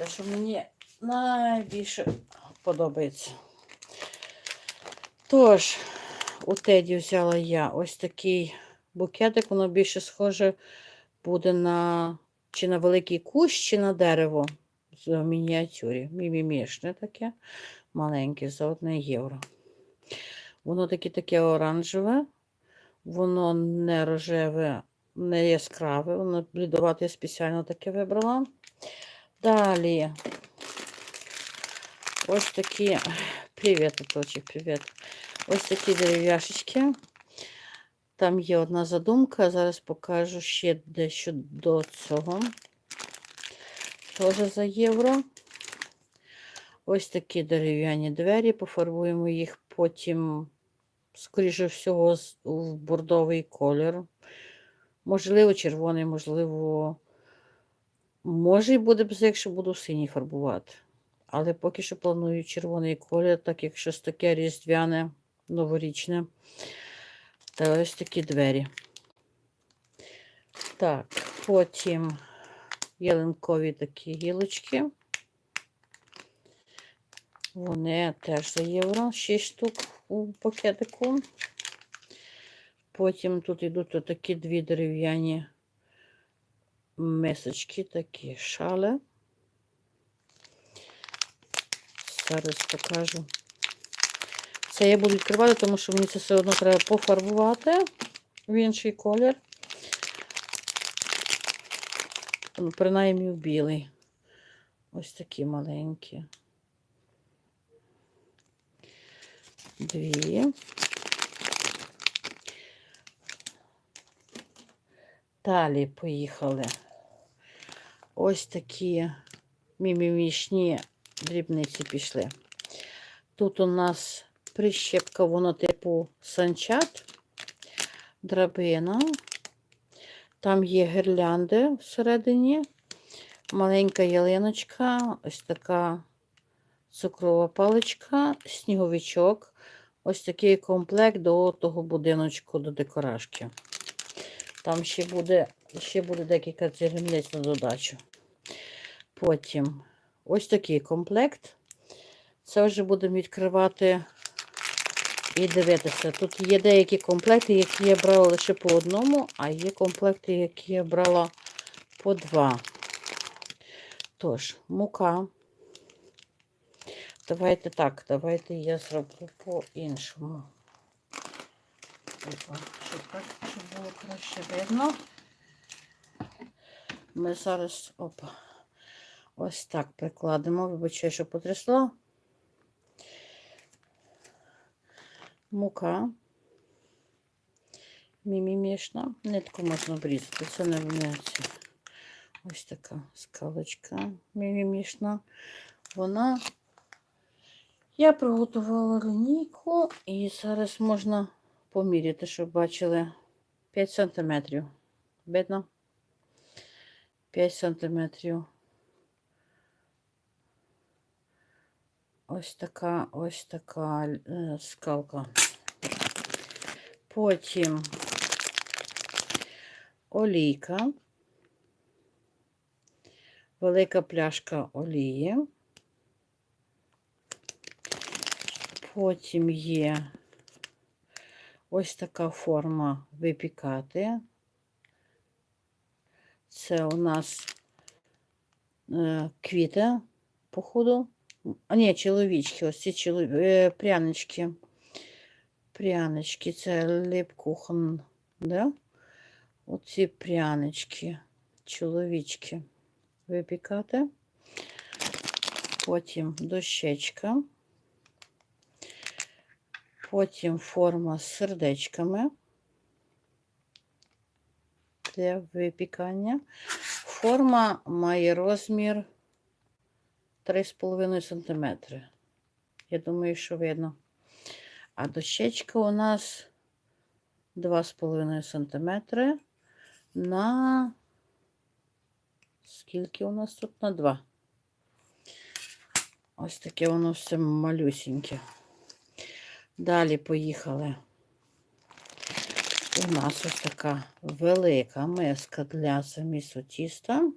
те, що мені найбільше подобається. Тож, у Теді взяла я ось такий букетик, воно більше схоже буде на чи на великий кущ, чи на дерево в мініатюрі. Мімімішне таке, маленьке, за 1 євро. Воно таке таке оранжеве, воно не рожеве, не яскраве, воно блідувате, я спеціально таке вибрала. Далі ось такі. Привіт, Тоточек, привіт. Ось такі дерев'яшечки. Там є одна задумка, зараз покажу ще дещо до цього. Теж за євро. Ось такі дерев'яні двері, пофарбуємо їх потім, скоріше всього, в бордовий колір. Можливо, червоний, можливо, може і буде б, якщо буду синій фарбувати. Але поки що планую червоний колір, так як щось таке різдвяне, новорічне. Та ось такі двері. Так, потім ялинкові такі гілочки. Вони теж за євро, 6 штук у пакетику. Потім тут йдуть такі дві дерев'яні мисочки, такі шали. Зараз покажу. Це я буду відкривати, тому що мені це все одно треба пофарбувати в інший колір. Ну, принаймні в білий. Ось такі маленькі. Дві. Далі поїхали. Ось такі мімімішні дрібниці пішли. Тут у нас прищепка, воно типу санчат, драбина. Там є гірлянди всередині, маленька ялиночка, ось така цукрова паличка, сніговичок. Ось такий комплект до того будиночку, до декорашки. Там ще буде, ще буде декілька дрібниць на додачу. Потім ось такий комплект. Це вже будемо відкривати і дивитися. Тут є деякі комплекти, які я брала лише по одному, а є комплекти, які я брала по два. Тож, мука. Давайте так, давайте я зроблю по-іншому. Щоб, так, щоб було краще видно. Ми зараз опа, ось так прикладемо. Вибачаю, що потрясло. Мука. Мімімішна. Нитку можна обрізати. Це не вміється. Ось така скалочка мімімішна. Вона. Я приготувала лінійку і зараз можна поміряти, щоб бачили 5 см. Видно? 5 см. Ось така, ось така е, скалка. Потім олійка, велика пляшка олії. Потім є ось така форма випікати. Це у нас е, квіти, походу. А, ні, чоловічки, ось ці чолові... е, прянички. Прянички, це липкухан, да? Оці прянички, чоловічки випікати. Потім дощечка. Потім форма з сердечками для випікання. Форма має розмір 3,5 см. Я думаю, що видно. А дощечка у нас 2,5 см на скільки у нас тут? На 2. Ось таке воно все малюсіньке. Далі поїхали. У нас ось така велика миска для замісу тіста.